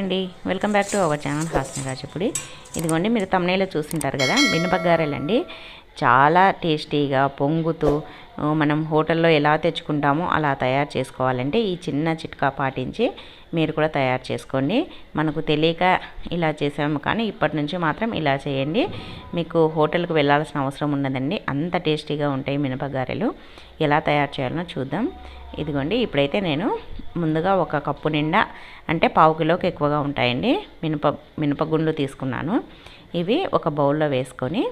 అండి. Welcome back to our channel Hasni రాజపుడి ఇదిగోండి మీరు తమ్నేలో చూసింటారు కదా మినపగారెలండి. చాలా టేస్టీగా పొంగుతూ మనం హోటల్లో ఎలా తెచ్చుకుంటామో అలా తయారు చేసుకోవాలంటే ఈ చిన్న చిట్కా పాటించి మీరు కూడా తయారు చేసుకోండి. మనకు తెలియక ఇలా చేసాము కానీ ఇప్పటి నుంచి మాత్రం ఇలా చేయండి. మీకు హోటల్కి వెళ్ళాల్సిన అవసరం ఉండదండి. అంత టేస్టీగా ఉంటాయి మినపగారెలు. ఎలా తయారు చేయాలనో చూద్దాం. ఇదిగోండి ఇప్పుడైతే నేను ముందుగా ఒక కప్పు నిండా అంటే పావు కిలోకి ఎక్కువగా ఉంటాయండి. మినప మినపగుండ్లు తీసుకున్నాను. ఇవి ఒక బౌల్లో వేసుకొని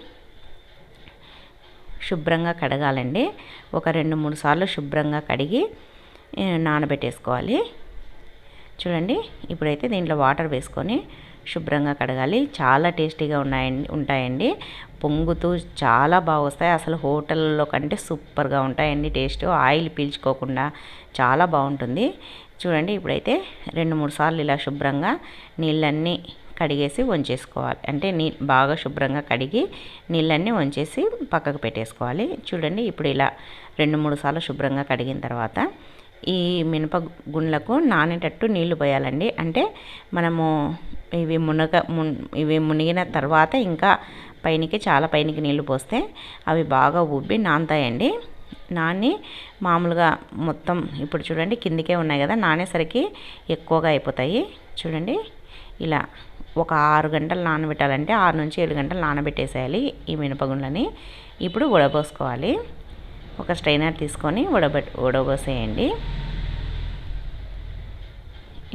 శుభ్రంగా కడగాలండి. ఒక రెండు మూడు సార్లు శుభ్రంగా కడిగి నానబెట్టేసుకోవాలి. చూడండి ఇప్పుడైతే దీంట్లో వాటర్ వేసుకొని శుభ్రంగా కడగాలి. చాలా టేస్టీగా ఉన్నాయండి ఉంటాయండి. పొంగుతూ చాలా బాగా వస్తాయి. అసలు హోటల్లో కంటే సూపర్గా ఉంటాయండి టేస్ట్. ఆయిల్ పీల్చుకోకుండా చాలా బాగుంటుంది. చూడండి ఇప్పుడైతే రెండు మూడు సార్లు ఇలా శుభ్రంగా నీళ్ళన్నీ కడిగేసి వంచేసుకోవాలి. అంటే నీ బాగా శుభ్రంగా కడిగి నీళ్ళన్నీ వంచేసి పక్కకు పెట్టేసుకోవాలి. చూడండి ఇప్పుడు ఇలా రెండు మూడు సార్లు శుభ్రంగా కడిగిన తర్వాత ఈ మినప గుండ్లకు నానేటట్టు నీళ్ళు పోయాలండి. అంటే మనము ఇవి మునగ ఇవి మునిగిన తర్వాత ఇంకా పైనకి చాలా పైనకి నీళ్ళు పోస్తే అవి బాగా ఉబ్బి నానతాయండి నాని మామూలుగా మొత్తం ఇప్పుడు చూడండి కిందికే ఉన్నాయి కదా నానేసరికి ఎక్కువగా అయిపోతాయి. చూడండి ఇలా ఒక ఆరు గంటలు నానబెట్టాలంటే ఆరు నుంచి ఏడు గంటలు నానబెట్టేసేయాలి ఈ మినపగుండ్లని ఇప్పుడు ఉడబోసుకోవాలి ఒక స్ట్రైనర్ తీసుకొని ఉడబెట్ ఉడబోసేయండి.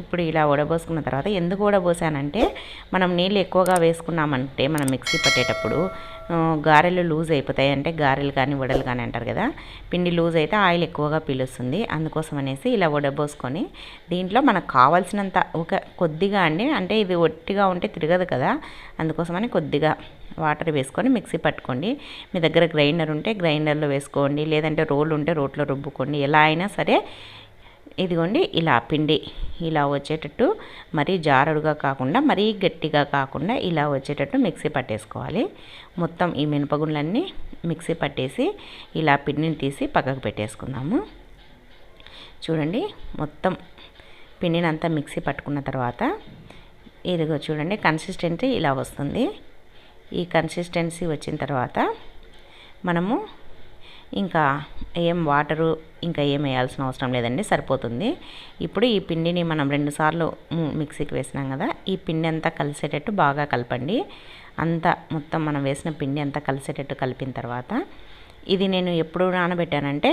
ఇప్పుడు ఇలా ఉడబోసుకున్న తర్వాత ఎందుకు ఉడబోసానంటే మనం నీళ్ళు ఎక్కువగా వేసుకున్నామంటే మనం మిక్సీ పట్టేటప్పుడు గారెలు లూజ్ అయిపోతాయి. అంటే గారెలు కానీ వడలు కానీ అంటారు కదా పిండి లూజ్ అయితే ఆయిల్ ఎక్కువగా పీలుస్తుంది. అందుకోసం అనేసి ఇలా ఉడబోసుకొని దీంట్లో మనకు కావాల్సినంత ఒక కొద్దిగా అండి అంటే ఇది ఒట్టిగా ఉంటే తిరగదు కదా అందుకోసమని కొద్దిగా వాటర్ వేసుకొని మిక్సీ పట్టుకోండి. మీ దగ్గర గ్రైండర్ ఉంటే గ్రైండర్లో వేసుకోండి. లేదంటే రోల్ ఉంటే రోట్లో రుబ్బుకోండి. ఎలా అయినా సరే ఇదిగోండి ఇలా పిండి ఇలా వచ్చేటట్టు మరీ జారుడుగా కాకుండా మరీ గట్టిగా కాకుండా ఇలా వచ్చేటట్టు మిక్సీ పట్టేసుకోవాలి. మొత్తం ఈ మినపగుండ్లన్నీ మిక్సీ పట్టేసి ఇలా పిండిని తీసి పక్కకు పెట్టేసుకుందాము. చూడండి మొత్తం పిండిని అంతా మిక్సీ పట్టుకున్న తర్వాత ఇదిగో చూడండి కన్సిస్టెన్సీ ఇలా వస్తుంది. ఈ కన్సిస్టెన్సీ వచ్చిన తర్వాత మనము ఇంకా ఏం వాటరు ఇంకా ఏం వేయాల్సిన అవసరం లేదండి సరిపోతుంది. ఇప్పుడు ఈ పిండిని మనం రెండుసార్లు మిక్సీకి వేసినాం కదా ఈ పిండి అంతా కలిసేటట్టు బాగా కలపండి. అంతా మొత్తం మనం వేసిన పిండి అంతా కలిసేటట్టు కలిపిన తర్వాత ఇది నేను ఎప్పుడు నానబెట్టానంటే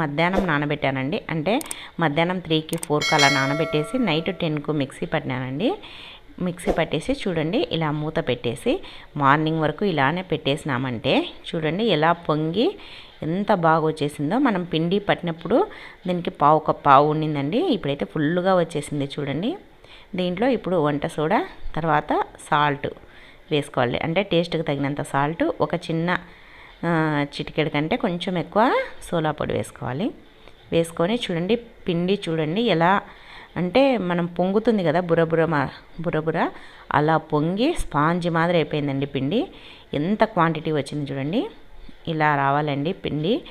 మధ్యాహ్నం నానబెట్టానండి. అంటే మధ్యాహ్నం త్రీకి ఫోర్కి అలా నానబెట్టేసి నైట్ టెన్కు మిక్సీ పట్టినానండి. మిక్సీ పట్టేసి చూడండి ఇలా మూత పెట్టేసి మార్నింగ్ వరకు ఇలానే పెట్టేసినామంటే చూడండి ఎలా పొంగి ఎంత బాగా వచ్చేసిందో. మనం పిండి పట్టినప్పుడు దీనికి పావు ఒక పావు ఉండిందండి. ఇప్పుడైతే ఫుల్గా వచ్చేసింది చూడండి. దీంట్లో ఇప్పుడు వంట సోడా తర్వాత సాల్ట్ వేసుకోవాలి. అంటే టేస్ట్కి తగినంత సాల్ట్ ఒక చిన్న చిటికెడు కంటే కొంచెం ఎక్కువ సోలా పొడి వేసుకోవాలి. వేసుకొని చూడండి పిండి చూడండి ఎలా అంటే మనం పొంగుతుంది కదా బురబుర మా బురబుర అలా పొంగి స్పాంజ్ మాదిరి అయిపోయిందండి పిండి. ఎంత క్వాంటిటీ వచ్చింది చూడండి. ఇలా రావాలండి పిండి.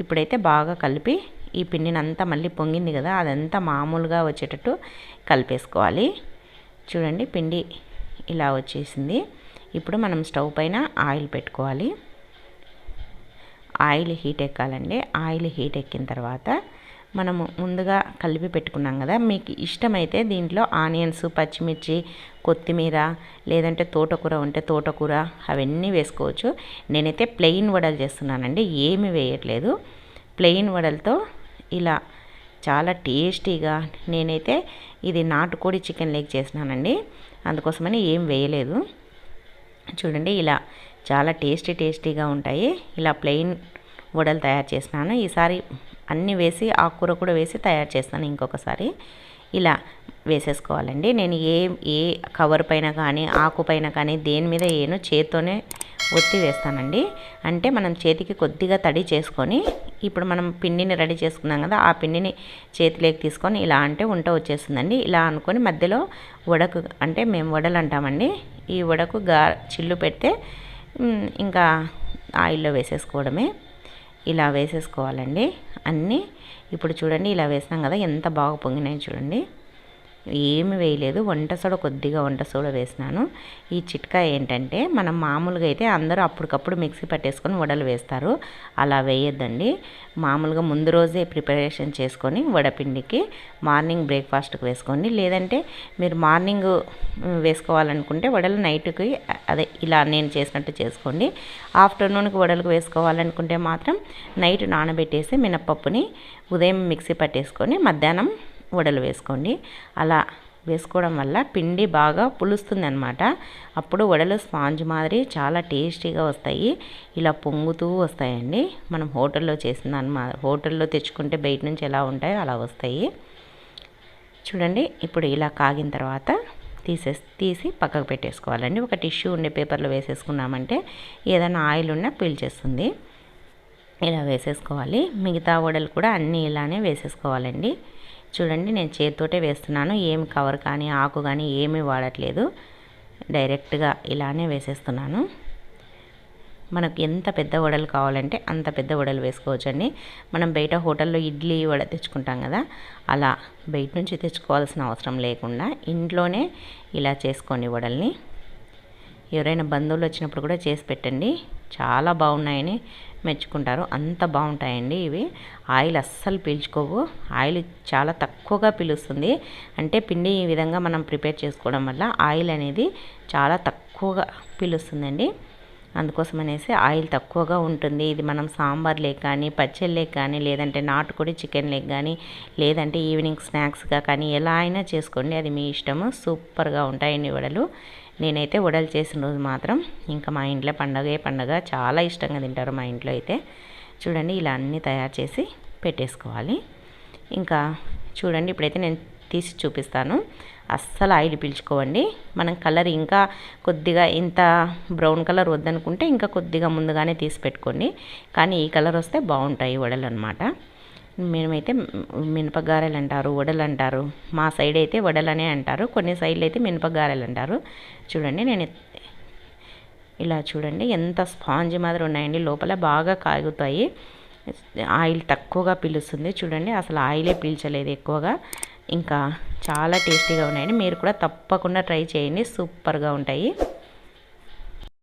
ఇప్పుడైతే బాగా కలిపి ఈ పిండిని అంతా మళ్ళీ పొంగింది కదా అదంతా మామూలుగా వచ్చేటట్టు కలిపేసుకోవాలి. చూడండి పిండి ఇలా వచ్చేసింది. ఇప్పుడు మనం స్టవ్ పైన ఆయిల్ పెట్టుకోవాలి. ఆయిల్ హీట్ ఎక్కాలండి. ఆయిల్ హీట్ ఎక్కిన తర్వాత మనము ముందుగా కలిపి పెట్టుకున్నాం కదా. మీకు ఇష్టమైతే దీంట్లో ఆనియన్స్ పచ్చిమిర్చి కొత్తిమీర లేదంటే తోటకూర ఉంటే తోటకూర అవన్నీ వేసుకోవచ్చు. నేనైతే ప్లెయిన్ వడలు చేస్తున్నానండి ఏమి వేయట్లేదు. ప్లెయిన్ వడలతో ఇలా చాలా టేస్టీగా నేనైతే ఇది నాటుకోడి చికెన్ లెగ్ చేసినానండి అందుకోసమని ఏం వేయలేదు. చూడండి ఇలా చాలా టేస్టీ టేస్టీగా ఉంటాయి. ఇలా ప్లెయిన్ వడలు తయారు చేసినాను ఈసారి అన్నీ వేసి ఆకుకూర కూడా వేసి తయారు చేస్తాను ఇంకొకసారి. ఇలా వేసేసుకోవాలండి. నేను ఏ ఏ కవర్ పైన కానీ ఆకు పైన కానీ దేని మీద ఏను చేత్తోనే ఒత్తి వేస్తానండి. అంటే మనం చేతికి కొద్దిగా తడి చేసుకొని ఇప్పుడు మనం పిండిని రెడీ చేసుకున్నాం కదా ఆ పిండిని చేతిలోకి తీసుకొని ఇలా అంటే ఉంట వచ్చేస్తుందండి. ఇలా అనుకొని మధ్యలో వడకు అంటే మేము వడలు అంటామండి. ఈ వడకు గా చిల్లు పెడితే ఇంకా ఆయిల్లో వేసేసుకోవడమే. ఇలా వేసేసుకోవాలండి. అన్నీ ఇప్పుడు చూడండి ఇలా వేసినాం కదా ఎంత బాగా పొంగినాయి చూడండి. ఏమి వేయలేదు. వంట సోడ కొద్దిగా వంట సోడ వేసినాను. ఈ చిట్కా ఏంటంటే మనం మామూలుగా అయితే అందరూ అప్పటికప్పుడు మిక్సీ పట్టేసుకొని వడలు వేస్తారు. అలా వేయొద్దండి. మామూలుగా ముందు రోజే ప్రిపరేషన్ చేసుకొని వడపిండికి మార్నింగ్ బ్రేక్ఫాస్ట్కి వేసుకోండి. లేదంటే మీరు మార్నింగ్ వేసుకోవాలనుకుంటే వడలు నైట్కి అదే ఇలా నేను చేసినట్టు చేసుకోండి. ఆఫ్టర్నూన్కి వడలకు వేసుకోవాలనుకుంటే మాత్రం నైట్ నానబెట్టేసి మినప్పప్పుని ఉదయం మిక్సీ పట్టేసుకొని మధ్యాహ్నం వడలు వేసుకోండి. అలా వేసుకోవడం వల్ల పిండి బాగా పులుస్తుంది అనమాట అప్పుడు వడలు స్పాంజ్ మాదిరి చాలా టేస్టీగా వస్తాయి. ఇలా పొంగుతూ వస్తాయండి. మనం హోటల్లో చేసిన దాని హోటల్లో తెచ్చుకుంటే బయట నుంచి ఎలా ఉంటాయో అలా వస్తాయి. చూడండి ఇప్పుడు ఇలా కాగిన తర్వాత తీసే తీసి పక్కకు పెట్టేసుకోవాలండి. ఒక టిష్యూ ఉండే పేపర్లో వేసేసుకున్నామంటే ఏదైనా ఆయిల్ ఉన్నా పీల్చేస్తుంది ఇలా వేసేసుకోవాలి. మిగతా వడలు కూడా అన్నీ ఇలానే వేసేసుకోవాలండి. చూడండి నేను చేతితోటే వేస్తున్నాను. ఏమి కవర్ కానీ ఆకు కానీ ఏమీ వాడట్లేదు. డైరెక్ట్గా ఇలానే వేసేస్తున్నాను. మనకు ఎంత పెద్ద వడలు కావాలంటే అంత పెద్ద వడలు వేసుకోవచ్చండి. మనం బయట హోటల్లో ఇడ్లీ వడ తెచ్చుకుంటాం కదా అలా బయట నుంచి తెచ్చుకోవాల్సిన అవసరం లేకుండా ఇంట్లోనే ఇలా చేసుకోండి వడల్ని. ఎవరైనా బంధువులు వచ్చినప్పుడు కూడా చేసి పెట్టండి. చాలా బాగున్నాయని మెచ్చుకుంటారు. అంత బాగుంటాయండి ఇవి. ఆయిల్ అస్సలు పీల్చుకోవు. ఆయిల్ చాలా తక్కువగా పీలుస్తుంది. అంటే పిండి ఈ విధంగా మనం ప్రిపేర్ చేసుకోవడం వల్ల ఆయిల్ అనేది చాలా తక్కువగా పీలుస్తుందండి. అందుకోసం అనేసి ఆయిల్ తక్కువగా ఉంటుంది. ఇది మనం సాంబార్ లేక కానీ పచ్చళ్ళే కానీ లేదంటే నాటుకోడి చికెన్ లేక కానీ లేదంటే ఈవినింగ్ స్నాక్స్గా కానీ ఎలా అయినా చేసుకోండి. అది మీ ఇష్టము. సూపర్గా ఉంటాయండి వడలు. నేనైతే వడలు చేసిన రోజు మాత్రం ఇంకా మా ఇంట్లో పండగే పండగ చాలా ఇష్టంగా తింటారు మా ఇంట్లో అయితే. చూడండి ఇలా అన్నీ తయారు చేసి పెట్టేసుకోవాలి. ఇంకా చూడండి ఇప్పుడైతే నేను తీసి చూపిస్తాను. అస్సలు ఆయిల్ పీల్చుకోవండి. మనం కలర్ ఇంకా కొద్దిగా ఇంత బ్రౌన్ కలర్ వద్దనుకుంటే ఇంకా కొద్దిగా ముందుగానే తీసి పెట్టుకోండి. కానీ ఈ కలర్ వస్తే బాగుంటాయి వడలు అనమాట మేమైతే మినపగారెలు అంటారు వడలు అంటారు మా సైడ్ అయితే వడలనే అంటారు. కొన్ని సైడ్లు అయితే మినపగారెలు అంటారు చూడండి నేను ఇలా చూడండి ఎంత స్పాంజ్ మాదిరి ఉన్నాయండి. లోపల బాగా కాగుతాయి. ఆయిల్ తక్కువగా పీలుస్తుంది. చూడండి అసలు ఆయిలే పీల్చలేదు ఎక్కువగా. ఇంకా చాలా టేస్టీగా ఉన్నాయండి. మీరు కూడా తప్పకుండా ట్రై చేయండి. సూపర్గా ఉంటాయి.